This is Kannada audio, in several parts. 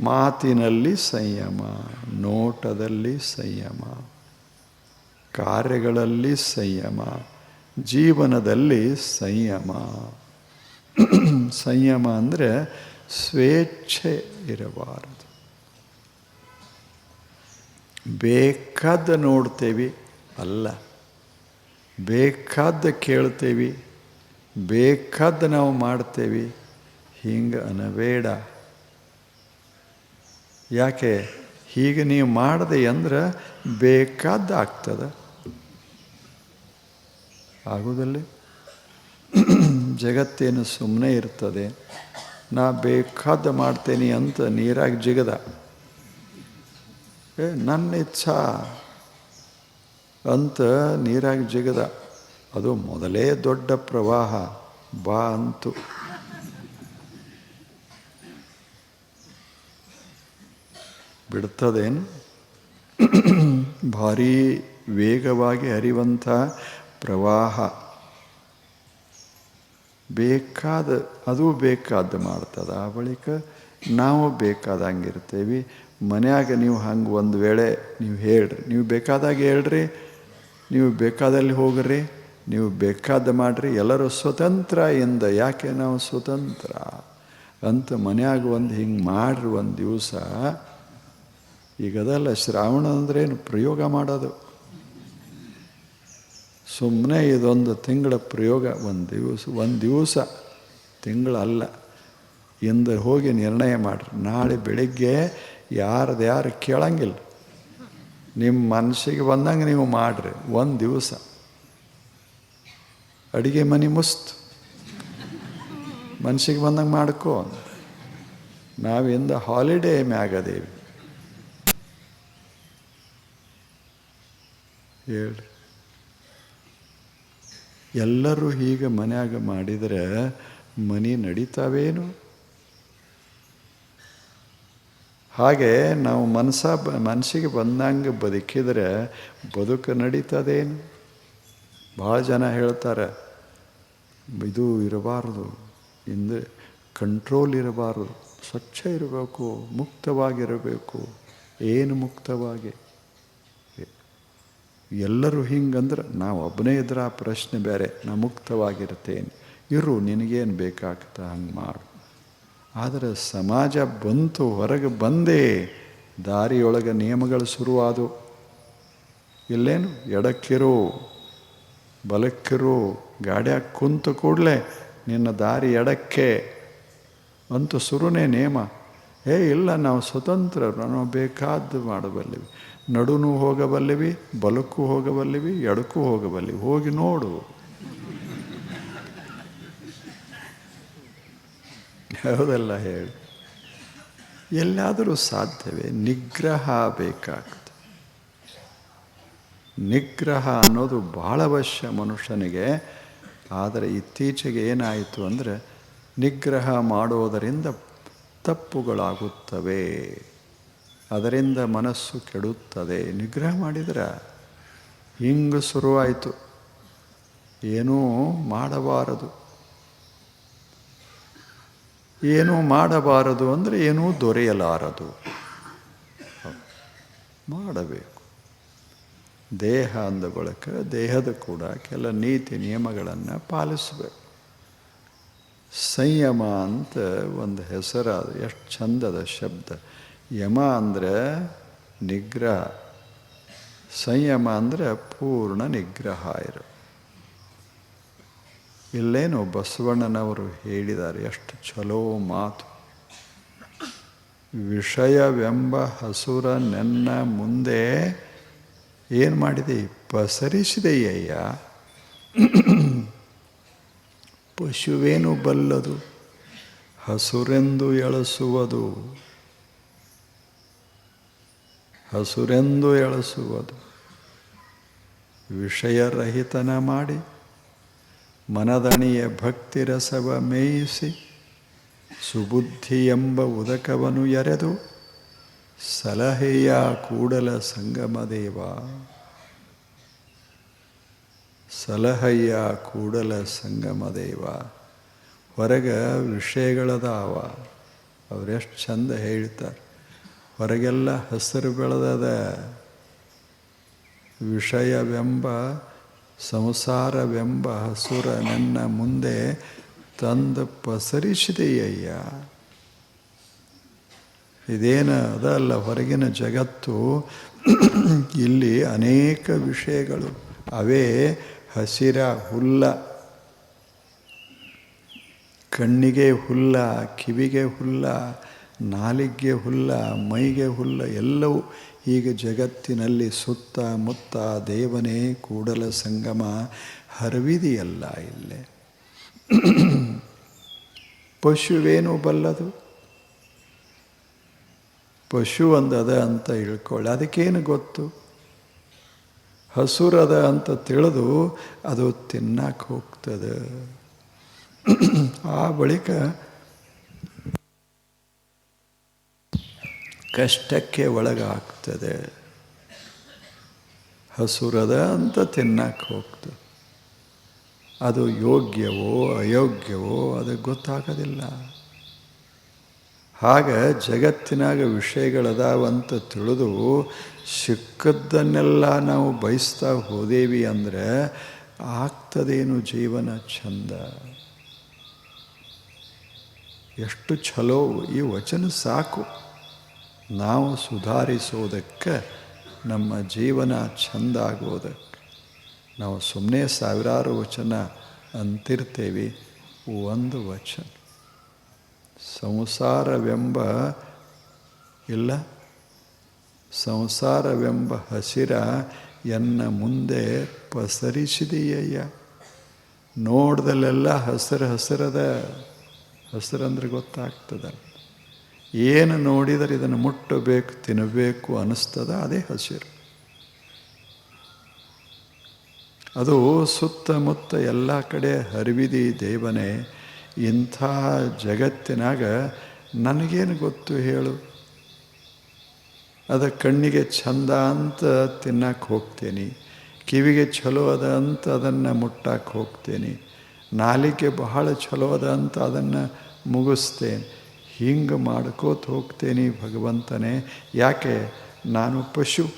ಮಾತಿನಲ್ಲಿ ಸಂಯಮ, ನೋಟದಲ್ಲಿ ಸಂಯಮ, ಕಾರ್ಯಗಳಲ್ಲಿ ಸಂಯಮ, ಜೀವನದಲ್ಲಿ ಸಂಯಮ. ಸಂಯಮ ಅಂದರೆ ಸ್ವೇಚ್ಛೆ ಇರಬಾರದು. ಬೇಕಾದ ನೋಡ್ತೇವೆ ಅಲ್ಲ. ಬೇಕಾದ ಕೇಳ್ತೇವೆ, ಬೇಕಾದ ನಾವು ಮಾಡ್ತೇವೆ, ಹಿಂಗೆ ಅನಬೇಡ. ಯಾಕೆ? ಹೀಗೆ ನೀವು ಮಾಡದೆ ಅಂದ್ರೆ ಬೇಕಾದ್ದು ಆಗ್ತದೆ ಆಗುವುದಲ್ಲಿ ಜಗತ್ತೇನು ಸುಮ್ಮನೆ ಇರ್ತದೆ. ನಾ ಬೇಕಾದ ಮಾಡ್ತೇನೆ ಅಂತ ನೀರಾಗಿ ಜಿಗದ. ಏ, ನನ್ನ ಇಚ್ಛಾ ಅಂತ ನೀರಾಗಿ ಜಿಗದ. ಅದು ಮೊದಲೇ ದೊಡ್ಡ ಪ್ರವಾಹ. ಬಾ ಅಂತು. ಬಿಡ್ತದೇನು? ಭಾರೀ ವೇಗವಾಗಿ ಹರಿವಂಥ ಪ್ರವಾಹ. ಬೇಕಾದ, ಅದು ಬೇಕಾದ ಮಾಡ್ತದೆ. ಆ ಬಳಿಕ ನಾವು ಬೇಕಾದಂಗಿರ್ತೇವೆ. ಮನೆಯಾಗ ನೀವು ಹಂಗೆ ಒಂದು ವೇಳೆ ನೀವು ಹೇಳ್ರಿ. ನೀವು ಬೇಕಾದಾಗ ಹೇಳ್ರಿ. ನೀವು ಬೇಕಾದಲ್ಲಿ ಹೋಗ್ರಿ. ನೀವು ಬೇಕಾದ ಮಾಡಿರಿ. ಎಲ್ಲರೂ ಸ್ವತಂತ್ರ ಎಂದ ಯಾಕೆ ನಾವು ಸ್ವತಂತ್ರ? ಅಂತ ಮನೆಯಾಗ ಒಂದು ಹಿಂಗೆ ಮಾಡ್ರಿ ಒಂದು ದಿವಸ. ಈಗ ಅದಲ್ಲ, ಶ್ರಾವಣ ಅಂದ್ರೇನು ಪ್ರಯೋಗ ಮಾಡೋದು? ಸುಮ್ಮನೆ ಇದೊಂದು ತಿಂಗಳ ಪ್ರಯೋಗ, ಒಂದು ದಿವಸ ಒಂದು ದಿವಸ ತಿಂಗಳಲ್ಲ. ಎಂದು ಹೋಗಿ ನಿರ್ಣಯ ಮಾಡಿರಿ. ನಾಳೆ ಬೆಳಿಗ್ಗೆ ಯಾರ್ದು ಯಾರು ಕೇಳಂಗಿಲ್ಲ. ನಿಮ್ಮ ಮನಸ್ಸಿಗೆ ಬಂದಂಗೆ ನೀವು ಮಾಡಿರಿ, ಒಂದು ದಿವಸ. ಅಡುಗೆ ಮನೆ ಮುಸ್ತು. ಮನಸ್ಸಿಗೆ ಬಂದಂಗೆ ಮಾಡ್ಕೋ ನಾವಿಂದ ಹಾಲಿಡೇ ಮ್ಯಾಗದೇವಿ ಹೇಳಿ. ಎಲ್ಲರೂ ಹೀಗೆ ಮನ್ಯಾಗ ಮಾಡಿದರೆ ಮನೆ ನಡೀತಾವೇನು? ಹಾಗೆ ನಾವು ಮನಸ ಮನಸ್ಸಿಗೆ ಬಂದಂಗೆ ಬದುಕಿದರೆ ಬದುಕು ನಡೀತದೇನು? ಭಾಳ ಜನ ಹೇಳ್ತಾರೆ, ಇದು ಇರಬಾರದು, ಹಿಂದೆ ಕಂಟ್ರೋಲ್ ಇರಬಾರದು, ಸ್ವಚ್ಛ ಇರಬೇಕು, ಮುಕ್ತವಾಗಿರಬೇಕು, ಏನು ಮುಕ್ತವಾಗಿ? ಎಲ್ಲರೂ ಹಿಂಗಂದ್ರೆ ನಾವು ಒಬ್ಬನೇ ಇದ್ರೆ ಆ ಪ್ರಶ್ನೆ ಬೇರೆ, ನಾ ಮುಕ್ತವಾಗಿರ್ತೇನೆ. ಇರು, ನಿನಗೇನು ಬೇಕಾಗ್ತಾ, ಹಂಗೆ ಮಾಡು. ಆದರೆ ಸಮಾಜ ಬಂತು, ಹೊರಗೆ ಬಂದೇ ದಾರಿಯೊಳಗೆ ನಿಯಮಗಳು ಶುರುವಾದವು. ಇಲ್ಲೇನು? ಎಡಕ್ಕಿರು, ಬಲಕ್ಕಿರು, ಗಾಡ್ಯಾಗ ಕುಂತು ಕೂಡಲೇ ನಿನ್ನ ದಾರಿ ಎಡಕ್ಕೆ ಅಂತೂ ಶುರುನೇ ನಿಯಮ. ಏ, ಇಲ್ಲ, ನಾವು ಸ್ವತಂತ್ರ ನಾವು ಬೇಕಾದ್ದು ಮಾಡಬಲ್ಲಿವಿ ನಡುನು ಹೋಗಬಲ್ಲಿವಿ ಬಲಕ್ಕೂ ಹೋಗಬಲ್ಲಿವಿ ಎಡಕ್ಕೂ ಹೋಗಬಲ್ಲಿವಿ. ಹೋಗಿ ನೋಡು. ಹೌದಲ್ಲ ಹೇಳಿ. ಎಲ್ಲಾದರೂ ಸಾಧ್ಯವೇ? ನಿಗ್ರಹ ಬೇಕಾಗ್ತದೆ. ನಿಗ್ರಹ ಅನ್ನೋದು ಬಹಳ ಅವಶ್ಯ ಮನುಷ್ಯನಿಗೆ. ಆದರೆ ಇತ್ತೀಚೆಗೆ ಏನಾಯಿತು ಅಂದರೆ ನಿಗ್ರಹ ಮಾಡುವುದರಿಂದ ತಪ್ಪುಗಳಾಗುತ್ತವೆ. ಅದರಿಂದ ಮನಸ್ಸು ಕೆಡುತ್ತದೆ. ನಿಗ್ರಹ ಮಾಡಿದರೆ ಹಿಂಗೆ ಶುರುವಾಯಿತು. ಏನೂ ಮಾಡಬಾರದು. ಏನೂ ಮಾಡಬಾರದು ಅಂದರೆ ಏನೂ ದೊರೆಯಲಾರದು. ಮಾಡಬೇಕು. ದೇಹ ಅಂದ ಬಳಿಕ ದೇಹದ ಕೂಡ ಕೆಲ ನೀತಿ ನಿಯಮಗಳನ್ನು ಪಾಲಿಸಬೇಕು. ಸಂಯಮ ಅಂತ ಒಂದು ಹೆಸರಾದ, ಎಷ್ಟು ಚಂದದ ಶಬ್ದ. ಯಮ ಅಂದರೆ ನಿಗ್ರಹ, ಸಂಯಮ ಅಂದರೆ ಪೂರ್ಣ ನಿಗ್ರಹ ಇರು. ಇಲ್ಲೇನು ಬಸವಣ್ಣನವರು ಹೇಳಿದ್ದಾರೆ, ಎಷ್ಟು ಚಲೋ ಮಾತು. ವಿಷಯವೆಂಬ ಹಸುರ ನನ್ನ ಮುಂದೆ ಏನು ಮಾಡಿದೆ? ಪಸರಿಸಿದೆಯಯ್ಯ ಪಶುವೇನು ಬಲ್ಲದು? ಹಸುರೆಂದು ಎಳಸುವುದು? ಹಸುರೆಂದು ಎಳಸುವುದು. ವಿಷಯರಹಿತನ ಮಾಡಿ, ಮನದಣಿಯ ಭಕ್ತಿರಸವ ಮೇಯಿಸಿ ಸುಬುದ್ಧಿ ಎಂಬ ಉದಕವನ್ನು ಎರೆದು, ಸಲಹೆಯ ಕೂಡಲ ಸಂಗಮದೇವ ಸಲಹಯ್ಯ ಕೂಡಲ ಸಂಗಮದೇವ ಹೊರಗೆ ವಿಷಯಗಳದಾವ, ಅವರೆಷ್ಟು ಚಂದ ಹೇಳ್ತಾರೆ. ಹೊರಗೆಲ್ಲ ಹಸಿರು ಬೆಳೆದದ ವಿಷಯವೆಂಬ, ಸಂಸಾರವೆಂಬ ಹಸುರ ನನ್ನ ಮುಂದೆ ತಂದು ಪಸರಿಸಿದೆಯಯ್ಯ. ಇದೇನು ಅದಲ್ಲ, ಹೊರಗಿನ ಜಗತ್ತು ಇಲ್ಲಿ ಅನೇಕ ವಿಷಯಗಳು. ಅವೇ ಹಸಿರ ಹುಲ್ಲ, ಕಣ್ಣಿಗೆ ಹುಲ್ಲ, ಕಿವಿಗೆ ಹುಲ್ಲ ನಾಲಿಗೆ ಹುಲ್ಲ, ಮೈಗೆ ಹುಲ್ಲ ಎಲ್ಲವೂ ಈಗ ಜಗತ್ತಿನಲ್ಲಿ ಸುತ್ತ ಮುತ್ತ ದೇವನೇ ಕೂಡಲ ಸಂಗಮ ಹರವಿದೆಯಲ್ಲ ಇಲ್ಲೇ. ಪಶುವೇನು ಬಲ್ಲದು? ಪಶು ಒಂದದ ಅಂತ ಇಳ್ಕೊಳ್ಳಿ, ಅದಕ್ಕೇನು ಗೊತ್ತು? ಹಸುರದ ಅಂತ ತಿಳಿದು ಅದು ತಿನ್ನಕ್ಕೆ ಹೋಗ್ತದೆ. ಆ ಬಳಿಕ ಕಷ್ಟಕ್ಕೆ ಒಳಗಾಗ್ತದೆ. ಹಸುರದ ಅಂತ ತಿನ್ನಕ್ಕೆ ಹೋಗ್ತದೆ. ಅದು ಯೋಗ್ಯವೋ ಅಯೋಗ್ಯವೋ ಅದು ಗೊತ್ತಾಗೋದಿಲ್ಲ. ಆಗ ಜಗತ್ತಿನಾಗ ವಿಷಯಗಳದಾವಂತ ತಿಳಿದು ಸಿಕ್ಕದ್ದನ್ನೆಲ್ಲ ನಾವು ಬಯಸ್ತಾ ಹೋದೇವಿ ಅಂದರೆ ಆಗ್ತದೇನು ಜೀವನ ಚಂದ ಎಷ್ಟು ಛಲೋ ಈ ವಚನ ಸಾಕು. ನಾವು ಸುಧಾರಿಸೋದಕ್ಕೆ ನಮ್ಮ ಜೀವನ ಚಂದ ಆಗೋದಕ್ಕೆ ನಾವು ಸುಮ್ಮನೆ ಸಾವಿರಾರು ವಚನ ಅಂತಿರ್ತೇವೆ, ಒಂದು ವಚನ. ಸಂಸಾರವೆಂಬ ಇಲ್ಲ, ಸಂಸಾರವೆಂಬ ಹಸಿರ ಎನ್ನ ಮುಂದೆ ಪಸರಿಸಿದೆಯಯ್ಯ. ನೋಡ್ದಲ್ಲೆಲ್ಲ ಹಸಿರು ಹಸಿರದ ಹಸಿರಂದ್ರೆ ಗೊತ್ತಾಗ್ತದ ಏನು ನೋಡಿದರೆ ಇದನ್ನು ಮುಟ್ಟಬೇಕು, ತಿನ್ನಬೇಕು ಅನ್ನಿಸ್ತದ ಅದೇ ಹಸಿರು. ಅದು ಸುತ್ತಮುತ್ತ ಎಲ್ಲ ಕಡೆ ಹರಿವಿದಿ ದೇವನೇ, ಇಂಥ ಜಗತ್ತಿನಾಗ ನನಗೇನು ಗೊತ್ತು ಹೇಳು? ಅದ ಕಣ್ಣಿಗೆ ಚಂದ ಅಂತ ತಿನ್ನಕ್ಕೆ ಹೋಗ್ತೇನೆ, ಕಿವಿಗೆ ಚಲೋ ಅದ ಅಂತ ಅದನ್ನು ಮುಟ್ಟಕ್ಕೆ ಹೋಗ್ತೇನೆ, ನಾಲಿಗೆ ಬಹಳ ಚಲೋ ಅದ ಅಂತ ಅದನ್ನು ಮುಗಿಸ್ತೇನೆ. ಹಿಂಗೆ ಮಾಡ್ಕೋತ ಹೋಗ್ತೇನೆ ಭಗವಂತನೇ. ಯಾಕೆ? ನಾನು ಪಶು.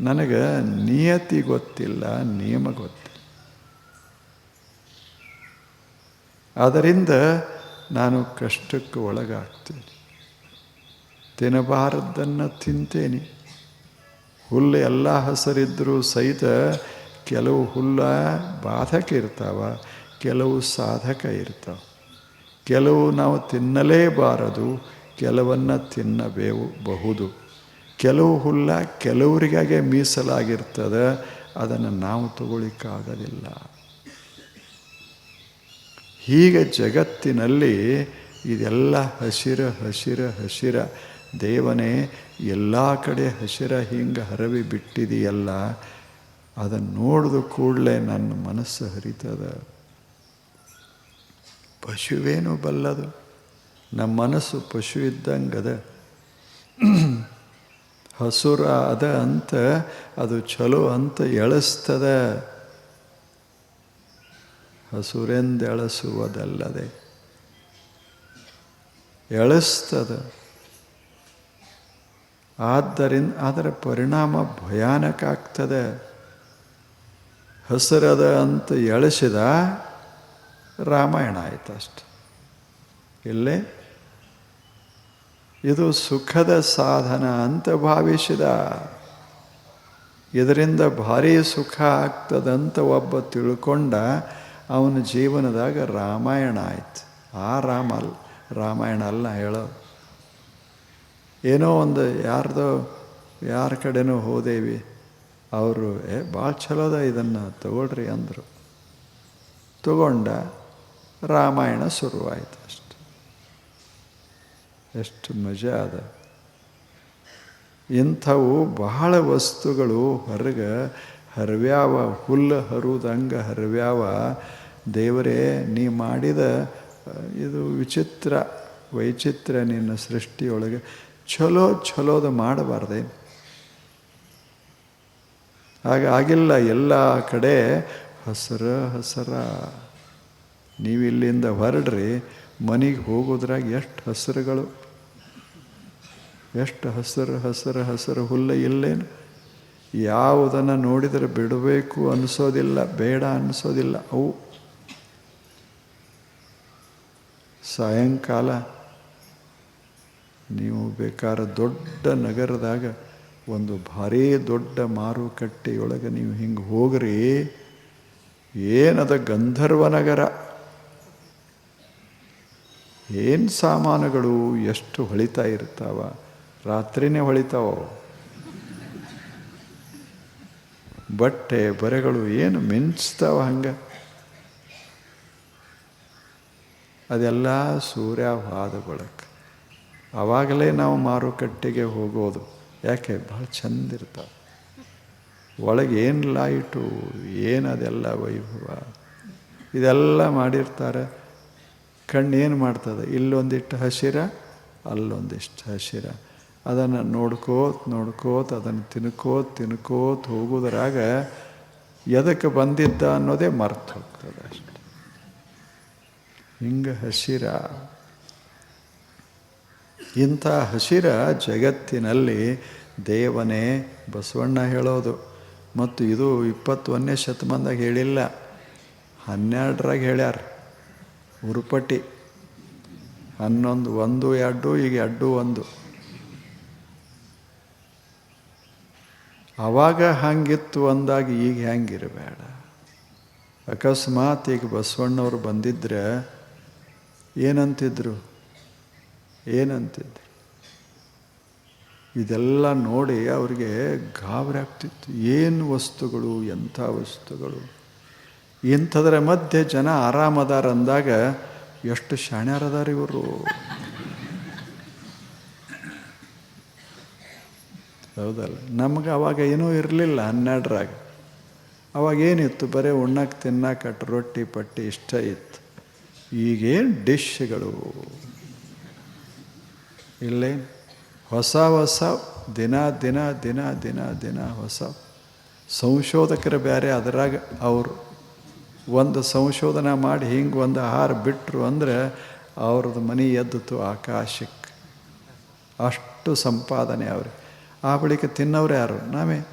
ನನಗೆ ನಿಯತಿ ಗೊತ್ತಿಲ್ಲ, ನಿಯಮ ಗೊತ್ತಿಲ್ಲ. ಅದರಿಂದ ನಾನು ಕಷ್ಟಕ್ಕೆ ಒಳಗಾಗ್ತೇನೆ. ತಿನ್ನಬಾರದ್ದನ್ನು ತಿಂತೇನೆ. ಹುಲ್ಲು ಎಲ್ಲ ಹಸರಿದ್ದರೂ ಸಹಿತ ಕೆಲವು ಹುಲ್ಲ ಬಾಧಕ ಇರ್ತಾವ, ಕೆಲವು ಸಾಧಕ ಇರ್ತಾವೆ. ಕೆಲವು ನಾವು ತಿನ್ನಲೇಬಾರದು, ಕೆಲವನ್ನು ತಿನ್ನಬೇವು ಬಹುದು ಕೆಲವು ಹುಲ್ಲ ಕೆಲವರಿಗಾಗೆ ಮೀಸಲಾಗಿರ್ತದೆ, ಅದನ್ನು ನಾವು ತಗೊಳ್ಳಿಕ್ಕಾಗೋದಿಲ್ಲ ಹೀಗೆ ಜಗತ್ತಿನಲ್ಲಿ ಇದೆಲ್ಲ ಹಸಿರ ಹಸಿರ ಹಸಿರ. ದೇವನೇ, ಎಲ್ಲ ಕಡೆ ಹಸಿರ ಹಿಂಗೆ ಹರವಿ ಬಿಟ್ಟಿದೆಯಲ್ಲ, ಅದನ್ನು ನೋಡಿದ ಕೂಡಲೇ ನನ್ನ ಮನಸ್ಸು ಹರಿತದ. ಪಶುವೇನು ಬಲ್ಲದು. ನಮ್ಮ ಮನಸ್ಸು ಪಶು ಇದ್ದಂಗದ ಹಸುರ ಅದ ಅಂತ, ಅದು ಚಲೋ ಅಂತ ಎಳಸ್ತದ. ಹಸುರೆಂದೆಳಸುವುದಲ್ಲದೆ ಎಳಸ್ತದ. ಆದ್ದರಿಂದ ಅದರ ಪರಿಣಾಮ ಭಯಾನಕ ಆಗ್ತದೆ. ಹಸರದ ಅಂತ ಎಳಿಸಿದ ರಾಮಾಯಣ ಆಯಿತು ಅಷ್ಟು. ಇಲ್ಲಿ ಇದು ಸುಖದ ಸಾಧನ ಅಂತ ಭಾವಿಸಿದ. ಇದರಿಂದ ಭಾರಿ ಸುಖ ಆಗ್ತದಂತ ಒಬ್ಬ ತಿಳ್ಕೊಂಡ ಅವನ ಜೀವನದಾಗ ರಾಮಾಯಣ ಆಯ್ತು. ಆ ರಾಮ ಅಲ್ಲ ರಾಮಾಯಣ ಅಲ್ಲ ಹೇಳೋ. ಏನೋ ಒಂದು ಯಾರ್ದೋ, ಯಾರ ಕಡೆನೂ ಹೋದೇವಿ. ಅವರು, ಏ, ಭಾಳ ಚಲೋದ ಇದನ್ನು, ತಗೊಳ್ರಿ ಅಂದರು. ತಗೊಂಡ ರಾಮಾಯಣ ಶುರುವಾಯಿತು ಅಷ್ಟು. ಎಷ್ಟು ಮಜಾ ಅದ. ಇಂಥವು ಬಹಳ ವಸ್ತುಗಳು ಹೊರಗೆ ಹರವ್ಯಾವ, ಹುಲ್ಲು ಹರುದಂಗ ಹರಿವ್ಯಾವ. ದೇವರೇ, ನೀ ಮಾಡಿದ, ಇದು ವಿಚಿತ್ರ ವೈಚಿತ್ರ ನಿನ್ನ ಸೃಷ್ಟಿಯೊಳಗೆ. ಚಲೋ ಚಲೋದ ಮಾಡಬಾರ್ದೆ. ಹಾಗಾಗಿಲ್ಲ ಎಲ್ಲ ಕಡೆ ಹಸರ ಹಸರ. ನೀವಿಲ್ಲಿಂದ ಹೊರಡ್ರಿ, ಮನೆಗೆ ಹೋಗೋದ್ರಾಗ ಎಷ್ಟು ಹಸಿರುಗಳು? ಎಷ್ಟು ಹಸಿರು ಹಸಿರು ಹಸಿರು, ಹುಲ್ಲ ಇಲ್ಲೇನು? ಯಾವುದನ್ನು ನೋಡಿದರೆ ಬಿಡಬೇಕು ಅನಿಸೋದಿಲ್ಲ, ಬೇಡ ಅನಿಸೋದಿಲ್ಲ, ಅವು. ಸಾಯಂಕಾಲ ನೀವು ಬೇಕಾದ್ರೆ ದೊಡ್ಡ ನಗರದಾಗ ಒಂದು ಭಾರೀ ದೊಡ್ಡ ಮಾರುಕಟ್ಟೆಯೊಳಗೆ ನೀವು ಹಿಂಗೆ ಹೋಗ್ರಿ. ಏನದ ಗಂಧರ್ವ ನಗರ? ಏನು ಸಾಮಾನುಗಳು ಎಷ್ಟು ಹೊಳಿತಾ ಇರ್ತಾವ? ರಾತ್ರಿನೇ ಹೊಳಿತಾವ. ಬಟ್ಟೆ ಬರೆಗಳು ಏನು ಮಿಂಚ್ತಾವ ಹಂಗೆ? ಅದೆಲ್ಲ ಸೂರ್ಯವಾದ ಬೆಳಕು ಆವಾಗಲೇ ನಾವು ಮಾರುಕಟ್ಟೆಗೆ ಹೋಗೋದು. ಯಾಕೆ? ಭಾಳ ಚಂದ ಇರ್ತಾವೆ. ಒಳಗೆ ಏನು ಲೈಟು ಏನು ಅದೆಲ್ಲ ವೈಭವ? ಇದೆಲ್ಲ ಮಾಡಿರ್ತಾರೆ. ಕಣ್ಣು ಏನು ಮಾಡ್ತದೆ? ಇಲ್ಲೊಂದಿಷ್ಟು ಹಸಿರ, ಅಲ್ಲೊಂದಿಷ್ಟು ಹಸಿರ. ಅದನ್ನು ನೋಡ್ಕೋತ ನೋಡ್ಕೋತ, ಅದನ್ನು ತಿನ್ಕೋತ ತಿನ್ಕೋತ ಹೋಗೋದ್ರಾಗ ಎದಕ್ಕೆ ಬಂದಿದ್ದ ಅನ್ನೋದೇ ಮರ್ತು ಹೋಗ್ತದೆ ಅಷ್ಟೆ. ಹಿಂಗೆ ಹಸಿರ. ಇಂಥ ಹಸಿರ ಜಗತ್ತಿನಲ್ಲಿ ದೇವನೇ ಬಸವಣ್ಣ ಹೇಳೋದು. ಮತ್ತು ಇದು ಇಪ್ಪತ್ತೊಂದನೇ ಶತಮಾನದಾಗ ಹೇಳಿಲ್ಲ. ಹನ್ನೆರಡರಾಗ ಹೇಳ್ಯಾರ. ಉರುಪಟ್ಟಿ. ಹನ್ನೊಂದು, ಒಂದು, ಎರಡು, ಈಗ ಎರಡು, ಒಂದು. ಆವಾಗ ಹಂಗಿತ್ತು ಅಂದಾಗ ಈಗ ಹೆಂಗಿರಬೇಡ. ಅಕಸ್ಮಾತ್ ಈಗ ಬಸವಣ್ಣವ್ರು ಬಂದಿದ್ರೆ ಏನಂತಿದ್ರು? ಏನಂತಿದ್ರು? ಇದೆಲ್ಲ ನೋಡಿ ಅವರಿಗೆ ಗಾಬರಿ ಆಗ್ತಿತ್ತು. ಏನು ವಸ್ತುಗಳು, ಎಂಥ ವಸ್ತುಗಳು? ಇಂಥದ್ರ ಮಧ್ಯೆ ಜನ ಆರಾಮದಾರ ಅಂದಾಗ ಎಷ್ಟು ಶಾಣ್ಯಾರದಾರ ಇವರು? ಹೌದಲ್ಲ. ನಮ್ಗೆ ಅವಾಗ ಏನೂ ಇರಲಿಲ್ಲ ಹನ್ನೆರಡರಾಗ. ಅವಾಗ ಏನಿತ್ತು? ಬರೀ ಉಣ್ಣಕ್ಕೆ ತಿನ್ನಕ್ಕೆ ರೊಟ್ಟಿ, ಪಟ್ಟಿ, ಇಷ್ಟ ಇತ್ತು. ಈಗೇನು ಡಿಶ್ಗಳು? ಇಲ್ಲೇ ಹೊಸ ಹೊಸ ದಿನ ದಿನ ದಿನ ದಿನ ದಿನ ಹೊಸ ಸಂಶೋಧಕರು ಬೇರೆ ಅದರಾಗ ಅವರು ಒಂದು ಸಂಶೋಧನೆ ಮಾಡಿ ಹಿಂಗೆ ಒಂದು ಆಹಾರ ಬಿಟ್ಟರು ಅಂದರೆ ಅವ್ರದ್ದು ಮನೆ ಎದ್ದಿತು ಆಕಾಶಕ್ಕೆ. ಅಷ್ಟು ಸಂಪಾದನೆ ಅವ್ರಿ ಆ ಬಳಿಕ ತಿನ್ನೋರು ಯಾರು? ನಾವೇ.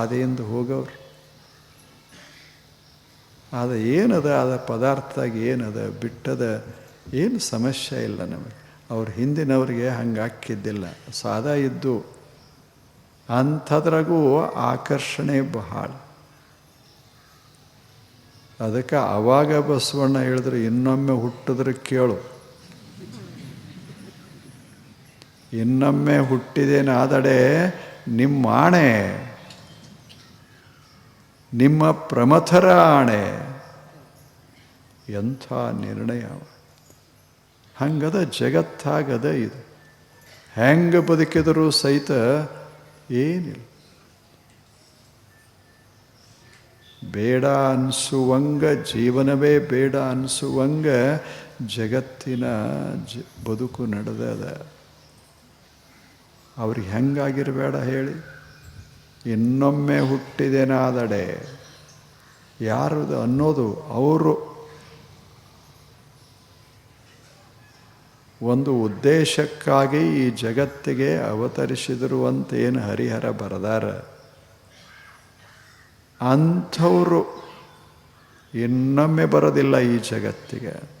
ಅದೇಂದು ಹೋಗವ್ರು ಅದ ಏನದ ಅದ ಪದಾರ್ಥದಾಗ ಏನದ ಬಿಟ್ಟದ ಏನು ಸಮಸ್ಯೆ ಇಲ್ಲ ನಮಗೆ. ಅವ್ರ ಹಿಂದಿನವ್ರಿಗೆ ಹಂಗೆ ಹಾಕಿದ್ದಿಲ್ಲ. ಸಾದಾ ಇದ್ದು ಅಂಥದ್ರಾಗೂ ಆಕರ್ಷಣೆ ಬಹಳ. ಅದಕ್ಕೆ ಅವಾಗ ಬಸವಣ್ಣ ಹೇಳಿದ್ರೆ ಇನ್ನೊಮ್ಮೆ ಹುಟ್ಟಿದ್ರೆ ಕೇಳು. ಇನ್ನೊಮ್ಮೆ ಹುಟ್ಟಿದೇನಾದಡೆ ನಿಮ್ಮ ಆಣೆ, ನಿಮ್ಮ ಪ್ರಮಥರ ಆಣೆ, ಎಂಥ ನಿರ್ಣಯ ಹಂಗದ ಜಗತ್ತಾಗದ ಇದು. ಹೆಂಗೆ ಬದುಕಿದರೂ ಸಹಿತ ಏನಿಲ್ಲ. ಬೇಡ ಅನಿಸುವಂಗ, ಜೀವನವೇ ಬೇಡ ಅನಿಸುವಂಗ, ಜಗತ್ತಿನ ಜ, ಬದುಕು ನಡೆದದ ಅವ್ರಿಗೆ ಹೆಂಗಾಗಿರಬೇಡ ಹೇಳಿ. ಇನ್ನೊಮ್ಮೆ ಹುಟ್ಟಿದೆನಾದಡೆ. ಯಾರದು ಅನ್ನೋದು ಅವರು. ಒಂದು ಉದ್ದೇಶಕ್ಕಾಗಿ ಈ ಜಗತ್ತಿಗೆ ಅವತರಿಸಿದರು ಅಂತ ಏನು ಹರಿಹರ ಬರದಾರ? ಅಂಥವರು ಇನ್ನೊಮ್ಮೆ ಬರೋದಿಲ್ಲ ಈ ಜಗತ್ತಿಗೆ.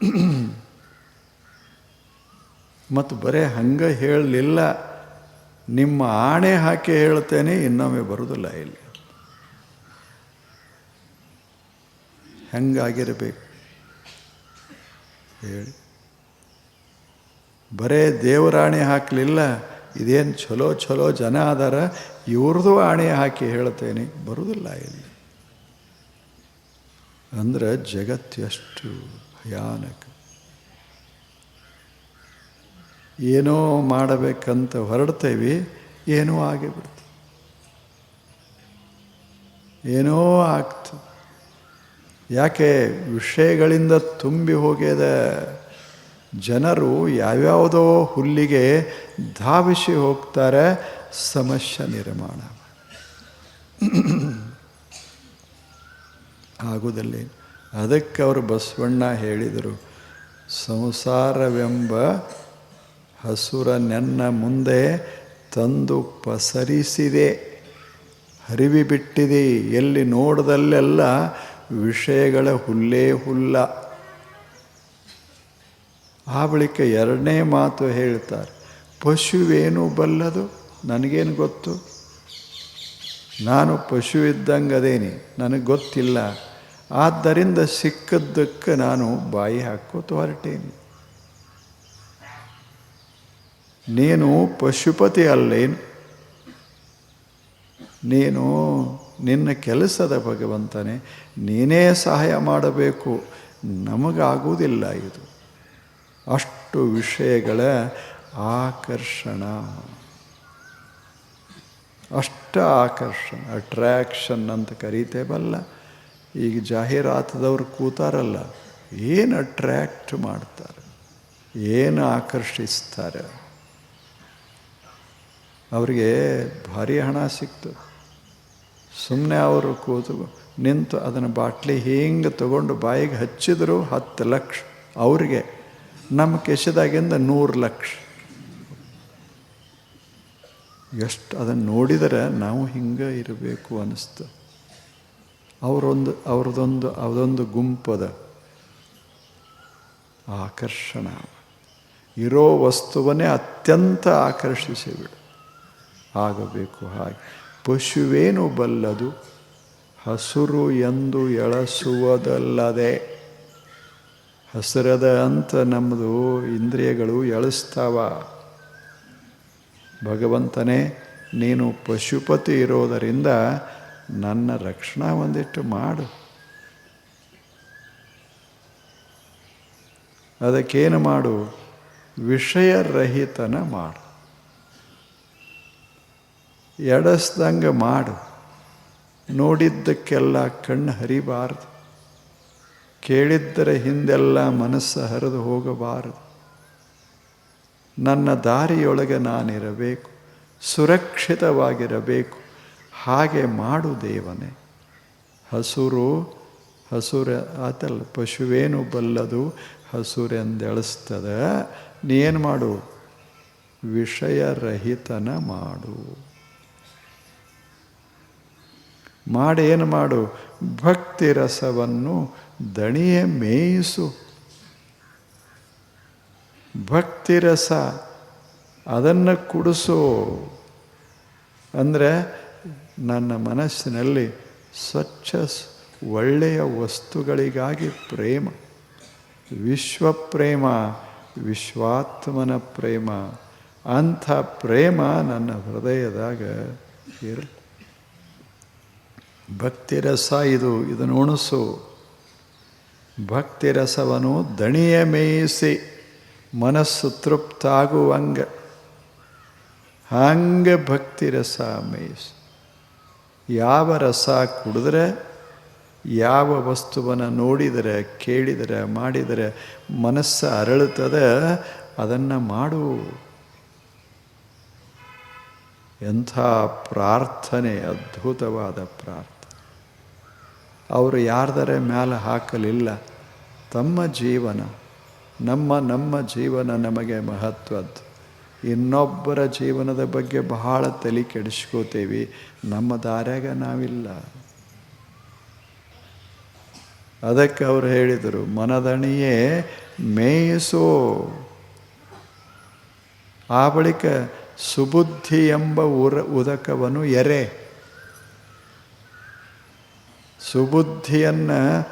ಮತ್ತು ಬರೇ ಹಂಗೆ ಹೇಳಲಿಲ್ಲ. ನಿಮ್ಮ ಆಣೆ ಹಾಕಿ ಹೇಳ್ತೇನೆ, ಇನ್ನೊಮ್ಮೆ ಬರೋದಿಲ್ಲ ಇಲ್ಲಿ. ಹೆಂಗಾಗಿರಬೇಕು. ಹೇಳಿ. ಬರೇ ದೇವರಾಣೆ ಹಾಕಲಿಲ್ಲ. ಇದೇನು ಚಲೋ ಚಲೋ ಜನ ಅದಾರ ಇವ್ರದ್ದು ಆಣೆ ಹಾಕಿ ಹೇಳ್ತೇನೆ ಬರುವುದಿಲ್ಲ ಇಲ್ಲಿ. ಅಂದ್ರೆ ಜಗತ್ತು ಎಷ್ಟು ಭಯಾನಕ. ಏನೋ ಮಾಡಬೇಕಂತ ಹೊರಡ್ತೇವೆ, ಏನೋ ಆಗಿಬಿಡ್ತು ಏನೋ ಆಗ್ತದೆ ಯಾಕೆ ವಿಷಯಗಳಿಂದ ತುಂಬಿ ಹೋಗ್ಯದ ಜನರು ಯಾವ್ಯಾವುದೋ ಹುಲ್ಲಿಗೆ ಧಾವಿಸಿ ಹೋಗ್ತಾರೆ, ಸಮಸ್ಯೆ ನಿರ್ಮಾಣ. ಆಗುವುದಲ್ಲಿ ಅದಕ್ಕೆ ಅವರು ಬಸವಣ್ಣ ಹೇಳಿದರು, ಸಂಸಾರವೆಂಬ ಹಸುರ ನೆನ್ನ ಮುಂದೆ ತಂದು ಪಸರಿಸಿದೆ. ಹರಿವಿಬಿಟ್ಟಿದೆ. ಎಲ್ಲಿ ನೋಡದಲ್ಲೆಲ್ಲ ವಿಷಯಗಳ ಹುಲ್ಲೇ ಹುಲ್ಲ. ಆ ಬಳಿಕ ಎರಡನೇ ಮಾತು ಹೇಳ್ತಾರೆ, ಪಶುವೇನು ಬಲ್ಲದು? ನನಗೇನು ಗೊತ್ತು? ನಾನು ಪಶು ಇದ್ದಂಗೆ ನನಗೆ ಗೊತ್ತಿಲ್ಲ. ಆದ್ದರಿಂದ ಸಿಕ್ಕದ್ದಕ್ಕೆ ನಾನು ಬಾಯಿ ಹಾಕೋತು ಹೊರಟೇನಿ. ನೀನು ಪಶುಪತಿ ಅಲ್ಲೇನು ನೀನು ನಿನ್ನ ಕೆಲಸದ ಭಗವಂತನೇ, ನೀನೇ ಸಹಾಯ ಮಾಡಬೇಕು. ನಮಗಾಗುವುದಿಲ್ಲ ಇದು. ಅಷ್ಟು ವಿಷಯಗಳ ಆಕರ್ಷಣ. ಅಷ್ಟ ಆಕರ್ಷಣ ಅಟ್ರ್ಯಾಕ್ಷನ್ ಅಂತ ಕರೀತೇವಲ್ಲ. ಈಗ ಜಾಹೀರಾತದವ್ರು ಕೂತಾರಲ್ಲ, ಏನು ಅಟ್ರ್ಯಾಕ್ಟ್ ಮಾಡ್ತಾರೆ? ಏನು ಆಕರ್ಷಿಸ್ತಾರೆ? ಅವರಿಗೆ ಭಾರಿ ಹಣ ಸಿಕ್ತು. ಸುಮ್ಮನೆ ಅವರು ಕೂತು ನಿಂತು ಅದನ್ನು ಬಾಟ್ಲಿ ಹಿಂಗೆ ತಗೊಂಡು ಬಾಯಿಗೆ ಹಚ್ಚಿದ್ರು ಹತ್ತು ಲಕ್ಷ ಅವ್ರಿಗೆ. ನಮ್ಮ ಕೆಶದಾಗಿಂದ ನೂರು ಲಕ್ಷ. ಎಷ್ಟು ಅದನ್ನು ನೋಡಿದರೆ ನಾವು ಹಿಂಗೆ ಇರಬೇಕು ಅನ್ನಿಸ್ತು ಅವರೊಂದು ಅವ್ರದ್ದೊಂದು ಅದೊಂದು ಗುಂಪದ ಆಕರ್ಷಣ. ಇರೋ ವಸ್ತುವನ್ನೇ ಅತ್ಯಂತ ಆಕರ್ಷಿಸಿಬಿಡು ಆಗಬೇಕು ಹಾಗೆ. ಪಶುವೇನು ಬಲ್ಲದು, ಹಸುರು ಎಂದು ಎಳಸುವುದಲ್ಲದೆ. ಹಸಿರದ ಅಂತ ನಮ್ಮದು ಇಂದ್ರಿಯಗಳು ಎಳಿಸ್ತಾವ. ಭಗವಂತನೇ, ನೀನು ಪಶುಪತಿ ಇರೋದರಿಂದ ನನ್ನ ರಕ್ಷಣಾ ಒಂದಿಟ್ಟು ಮಾಡು. ಅದಕ್ಕೇನು ಮಾಡು? ವಿಷಯರಹಿತನ ಮಾಡು. ಎಡಸ್ದಂಗೆ ಮಾಡು. ನೋಡಿದ್ದಕ್ಕೆಲ್ಲ ಕಣ್ಣು ಹರಿಬಾರದು. ಕೇಳಿದ್ದರ ಹಿಂದೆಲ್ಲ ಮನಸ್ಸು ಹರಿದು ಹೋಗಬಾರದು. ನನ್ನ ದಾರಿಯೊಳಗೆ ನಾನಿರಬೇಕು, ಸುರಕ್ಷಿತವಾಗಿರಬೇಕು. ಹಾಗೆ ಮಾಡು ದೇವನೇ. ಹಸುರು, ಹಸುರ ಆತಲ್ಲ ಪಶುವೇನು ಬಲ್ಲದು, ಹಸುರೆಂದೆಳಿಸ್ತದ, ನೀನು ಮಾಡು, ವಿಷಯರಹಿತನ ಮಾಡು. ಮಾಡೇನು ಮಾಡು? ಭಕ್ತಿ ರಸವನ್ನು ದಣಿಯೇ ಮೇಯಿಸು. ಭಕ್ತಿ ರಸ ಅದನ್ನು ಕುಡಿಸು. ಅಂದರೆ ನನ್ನ ಮನಸ್ಸಿನಲ್ಲಿ ಸ್ವಚ್ಛ ಒಳ್ಳೆಯ ವಸ್ತುಗಳಿಗಾಗಿ ಪ್ರೇಮ. ವಿಶ್ವಪ್ರೇಮ ವಿಶ್ವಾತ್ಮನ ಪ್ರೇಮ, ಅಂಥ ಪ್ರೇಮ ನನ್ನ ಹೃದಯದಾಗ ಇರಲಿ. ಭಕ್ತಿ ರಸ ಇದು, ಇದನ್ನು ಉಣಸು. ಭಕ್ತಿ ರಸವನ್ನು ದಣಿಯ ಮೇಯಿಸಿ, ಮನಸ್ಸು ತೃಪ್ತಾಗುವಂಗೆ. ಹಂಗೆ ಭಕ್ತಿ ರಸ ಮೇಯಿಸು. ಯಾವ ರಸ ಕುಡಿದ್ರೆ, ಯಾವ ವಸ್ತುವನ್ನು ನೋಡಿದರೆ, ಕೇಳಿದರೆ, ಮಾಡಿದರೆ ಮನಸ್ಸು ಅರಳುತ್ತದೆ, ಅದನ್ನು ಮಾಡು. ಎಂಥ ಪ್ರಾರ್ಥನೆ, ಅದ್ಭುತವಾದ ಪ್ರಾರ್ಥನೆ. ಅವರು ಯಾರ್ದರ ಮೇಲೆ ಹಾಕಲಿಲ್ಲ, ತಮ್ಮ ಜೀವನ, ನಮ್ಮ ನಮ್ಮ ಜೀವನ ನಮಗೆ ಮಹತ್ವದ್ದು. ಇನ್ನೊಬ್ಬರ ಜೀವನದ ಬಗ್ಗೆ ಬಹಳ ತಲೆ ಕೆಡಿಸ್ಕೋತೇವಿ, ನಮ್ಮ ದಾರ್ಯಾಗ ನಾವಿಲ್ಲ. ಅದಕ್ಕೆ ಅವರು ಹೇಳಿದರು, ಮನದಣಿಯೇ ಮೇಯಿಸೋ. ಆ ಬಳಿಕ ಸುಬುದ್ಧಿ ಎಂಬ ಉರ ಉದಕವನ್ನು ಎರೆ. ಸುಬುದ್ಧಿಯನ್ನು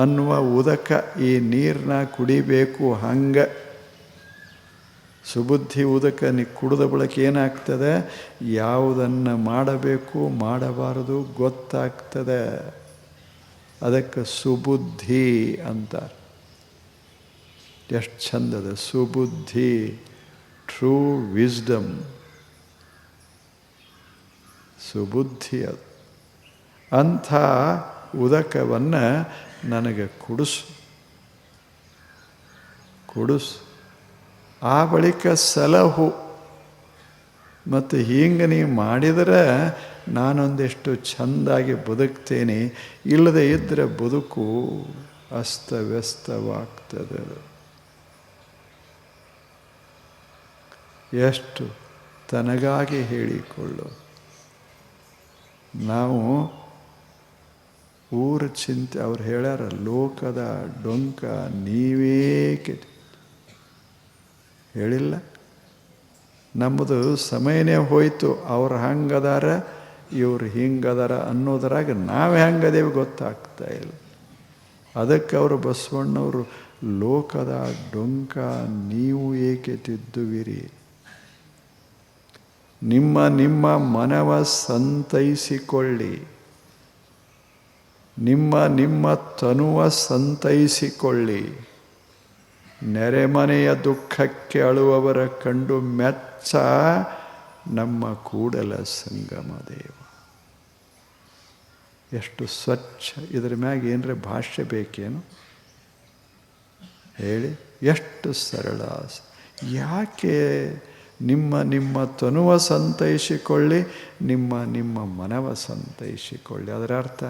ಅನ್ನುವ ಉದಕ ಈ ನೀರನ್ನ ಕುಡಿಬೇಕು ಹಂಗೆ. ಸುಬುದ್ಧಿ ಉದಕ ನೀ ಕುಡಿದ ಬಳಕೆ ಏನಾಗ್ತದೆ? ಯಾವುದನ್ನು ಮಾಡಬೇಕು, ಮಾಡಬಾರದು ಗೊತ್ತಾಗ್ತದೆ. ಅದಕ್ಕೆ ಸುಬುದ್ಧಿ ಅಂತಾರೆ. ಎಷ್ಟು ಚಂದದ ಸುಬುದ್ಧಿ ಟ್ರೂ ವಿಸ್ಡಮ್ ಸುಬುದ್ಧಿ ಅದು. ಅಂಥ ಉದಕವನ್ನು ನನಗೆ ಕೊಡಿಸು. ಕೊಡಿಸು. ಆ ಬಳಿಕ ಸಲಹು. ಮತ್ತು ಹೀಗೆ ನೀವು ಮಾಡಿದರೆ ನಾನೊಂದಿಷ್ಟು ಚೆಂದಾಗಿ ಬದುಕ್ತೇನೆ. ಇಲ್ಲದೆ ಇದ್ದರೆ ಬದುಕು ಅಸ್ತವ್ಯಸ್ತವಾಗ್ತದೆ ಎಷ್ಟು ತನಗಾಗಿ ಹೇಳಿಕೊಳ್ಳು. ನಾವು ಊರ ಚಿಂತೆ, ಅವ್ರು ಹೇಳ್ಯಾರ, ಲೋಕದ ಡೊಂಕ ನೀವೇ ಕೆಟ್ಟ. ಹೇಳಿಲ್ಲ? ನಮ್ಮದು ಸಮಯನೇ ಹೋಯಿತು, ಅವ್ರು ಹಂಗದಾರ, ಇವ್ರು ಹಿಂಗದಾರ ಅನ್ನೋದ್ರಾಗ ನಾವು ಹೆಂಗದೇವಿ ಗೊತ್ತಾಗ್ತಾ ಇಲ್ಲ. ಅದಕ್ಕೆ ಅವರು ಬಸವಣ್ಣವರು, ಲೋಕದ ಡೊಂಕ ನೀವು ಏಕೆ ತಿದ್ದುವಿರಿ? ನಿಮ್ಮ ನಿಮ್ಮ ಮನವ ಸಂತೈಸಿಕೊಳ್ಳಿ. ನಿಮ್ಮ ನಿಮ್ಮ ತನುವ ಸಂತೈಸಿಕೊಳ್ಳಿ. ನೆರೆಮನೆಯ ದುಃಖಕ್ಕೆ ಅಳುವವರ ಕಂಡು ಮೆಚ್ಚ ನಮ್ಮ ಕೂಡಲ ಸಂಗಮ ದೇವ. ಎಷ್ಟು ಸ್ವಚ್ಛ, ಇದ್ರ ಮ್ಯಾಗ ಏನರ ಭಾಷ್ಯ ಬೇಕೇನು? ಹೇಳಿ, ಎಷ್ಟು ಸರಳ. ಯಾಕೆ ನಿಮ್ಮ ನಿಮ್ಮ ತನುವ ಸಂತೈಸಿಕೊಳ್ಳಿ, ನಿಮ್ಮ ನಿಮ್ಮ ಮನವ ಸಂತೈಸಿಕೊಳ್ಳಿ. ಅದರ ಅರ್ಥ,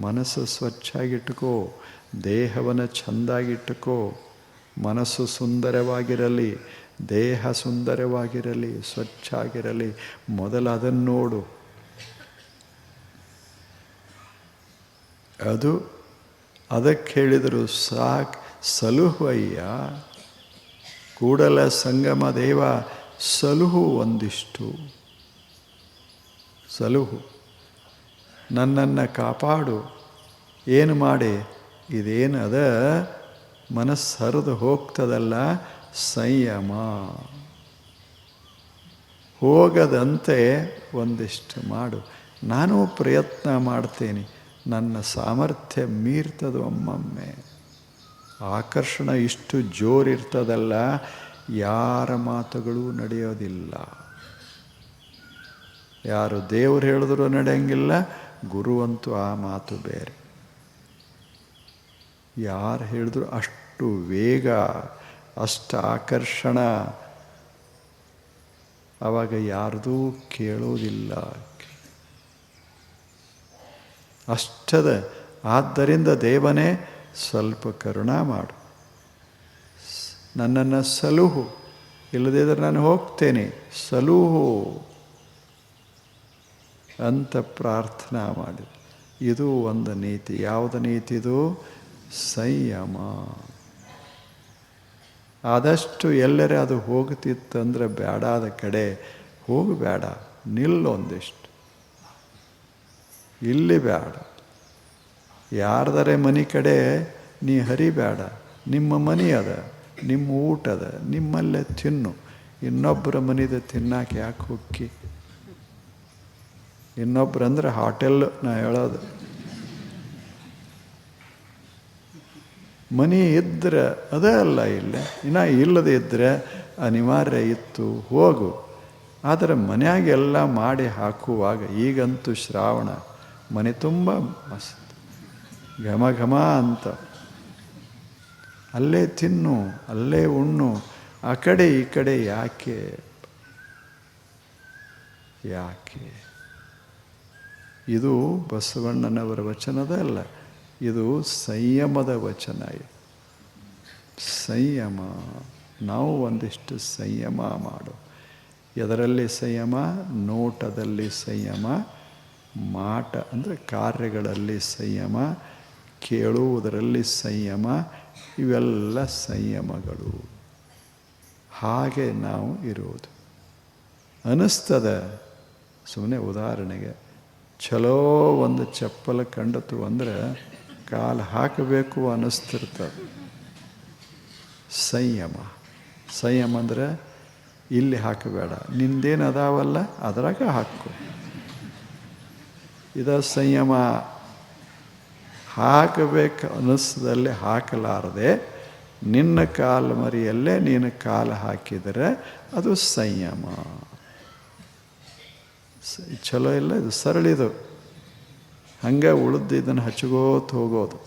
ಮನಸ್ಸು ಸ್ವಚ್ಛಾಗಿಟ್ಟುಕೋ, ದೇಹವನ್ನು ಚೆಂದಾಗಿಟ್ಟುಕೋ, ಮನಸ್ಸು ಸುಂದರವಾಗಿರಲಿ, ದೇಹ ಸುಂದರವಾಗಿರಲಿ ಸ್ವಚ್ಛ ಆಗಿರಲಿ ಮೊದಲು ಅದನ್ನು ನೋಡು. ಅದು ಅದಕ್ಕೆ ಹೇಳಿದರು, ಸಾಕ್, ಸಲುಹಯ್ಯ, ಕೂಡಲ ಸಂಗಮ ದೇವ ಸಲುಹು ಒಂದಿಷ್ಟು. ಸಲುಹು, ನನ್ನನ್ನು ಕಾಪಾಡು. ಏನು ಮಾಡಿ? ಇದೇನು ಅದ? ಮನಸ್ಸು ಹರಿದು ಹೋಗ್ತದಲ್ಲ? ಸಂಯಮ. ಹೋಗದಂತೆ ಒಂದಿಷ್ಟು ಮಾಡು. ನಾನು ಪ್ರಯತ್ನ ಮಾಡ್ತೇನೆ. ನನ್ನ ಸಾಮರ್ಥ್ಯ ಮೀರ್ತದ ಒಮ್ಮೊಮ್ಮೆ ಆಕರ್ಷಣ ಇಷ್ಟು ಜೋರಿರ್ತದಲ್ಲ? ಯಾರ ಮಾತುಗಳು ನಡೆಯೋದಿಲ್ಲ. ಯಾರು ದೇವರು ಹೇಳಿದ್ರು ನಡೆಯಂಗಿಲ್ಲ, ಗುರುವಂತೂ ಆ ಮಾತು ಬೇರೆ. ಯಾರು ಹೇಳಿದ್ರು ಅಷ್ಟು ವೇಗ, ಅಷ್ಟು ಆಕರ್ಷಣ ಆವಾಗ ಯಾರ್ದೂ ಕೇಳೋದಿಲ್ಲ. ಅಷ್ಟದ, ಆದ್ದರಿಂದ ದೇವನೇ ಸ್ವಲ್ಪ ಕರುಣ ಮಾಡು. ನನ್ನನ್ನು ಸಲುಹು. ಇಲ್ಲದಿದ್ದರೆ ನಾನು ಹೋಗ್ತೇನೆ. ಸಲುಹು. ಅಂತ ಪ್ರಾರ್ಥನಾ ಮಾಡಿದ ಇದು ಒಂದು ನೀತಿ. ಯಾವುದು ನೀತಿದು ಸಂಯಮ. ಆದಷ್ಟು ಎಲ್ಲರೇ ಅದು ಹೋಗ್ತಿತ್ತಂದ್ರೆ ಬೇಡಾದ ಕಡೆ ಹೋಗಬೇಡ ನಿಲ್ಲೊಂದಿಷ್ಟು ಇಲ್ಲಿ ಬೇಡ ಯಾರ್ದರೆ ಮನೆ ಕಡೆ ನೀ ಹರಿಬೇಡ ನಿಮ್ಮ ಮನೆ ಅದ. ನಿಮ್ಮ ಊಟ ಅದ ನಿಮ್ಮಲ್ಲೇ ತಿನ್ನು. ಇನ್ನೊಬ್ಬರ ಮನೆಯದ ತಿನ್ನಕ್ಕೆ ಯಾಕೆ ಹೊಕ್ಕಿ? ಇನ್ನೊಬ್ರು ಅಂದರೆ ಹಾಟೆಲ್ ನಾ ಹೇಳೋದು. ಮನೆ ಇದ್ದರೆ ಅದೇ ಅಲ್ಲ ಇಲ್ಲ. ಇನ್ನು ಇಲ್ಲದೆ ಇದ್ದರೆ ಅನಿವಾರ್ಯ ಇತ್ತು, ಹೋಗು. ಆದರೆ ಮನೆಯಾಗೆಲ್ಲ ಮಾಡಿ ಹಾಕುವಾಗ ಈಗಂತೂ ಶ್ರಾವಣ, ಮನೆ ತುಂಬ ಮಸ್ತ್. ಘಮ ಘಮ ಅಂತ. ಅಲ್ಲೇ ತಿನ್ನು, ಅಲ್ಲೇ ಉಣ್ಣು, ಆ ಕಡೆ ಈ ಕಡೆ ಯಾಕೆ? ಯಾಕೆ? ಇದು ಬಸವಣ್ಣನವರ ವಚನದ ಅಲ್ಲ, ಇದು ಸಂಯಮದ ವಚನ ಸಂಯಮ, ನಾವು ಒಂದಿಷ್ಟು ಸಂಯಮ ಮಾಡು. ಎದರಲ್ಲಿ ಸಂಯಮ? ನೋಟದಲ್ಲಿ ಸಂಯಮ, ಮಾಟ ಅಂದರೆ ಕಾರ್ಯಗಳಲ್ಲಿ ಸಂಯಮ ಕೇಳುವುದರಲ್ಲಿ ಸಂಯಮ, ಇವೆಲ್ಲ ಸಂಯಮಗಳು. ಹಾಗೆ ನಾವು ಇರುವುದು. ಅನಿಸ್ತದ ಸುಮ್ಮನೆ ಉದಾಹರಣೆಗೆ ಚಲೋ ಒಂದು ಚಪ್ಪಲ ಕಂಡತು ಅಂದರೆ ಕಾಲು ಹಾಕಬೇಕು ಅನ್ನಿಸ್ತಿರ್ತದೆ ಸಂಯಮ. ಸಂಯಮ ಅಂದರೆ ಇಲ್ಲಿ ಹಾಕಬೇಡ ನಿಂದೇನು ಅದಾವಲ್ಲ ಅದ್ರಾಗ ಹಾಕು. ಇದ ಸಂಯಮ. ಹಾಕಬೇಕು ಅನ್ನಿಸ್ದಲ್ಲಿ ಹಾಕಲಾರದೆ, ನಿನ್ನ ಕಾಲು ಮರಿಯಲ್ಲೇ ನೀನು ಕಾಲು ಹಾಕಿದರೆ ಅದು ಸಂಯಮ. ಚಲೋ ಇಲ್ಲ ಇದು ಸರಳಿದು ಹಂಗೆ ಉಳಿದು ಇದನ್ನು ಹಚ್ಕೋತ ಹೋಗೋದು.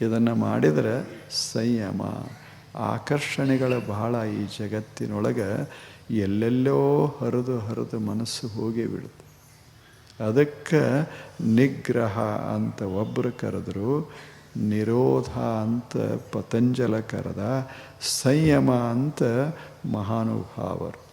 ಇದನ್ನು ಮಾಡಿದರೆ ಸಂಯಮ. ಆಕರ್ಷಣೆಗಳ ಬಹಳ ಈ ಜಗತ್ತಿನೊಳಗೆ ಎಲ್ಲೆಲ್ಲೋ ಹರಿದು ಹರಿದು ಮನಸ್ಸು ಹೋಗಿ ಬಿಡುತ್ತೆ. ಅದಕ್ಕೆ ನಿಗ್ರಹ ಅಂತ ಒಬ್ಬರು ಕರೆದ್ರು ನಿರೋಧ ಅಂತ ಪತಂಜಲ ಕರೆದ ಸಂಯಮ ಅಂತ ಮಹಾನುಭಾವರು.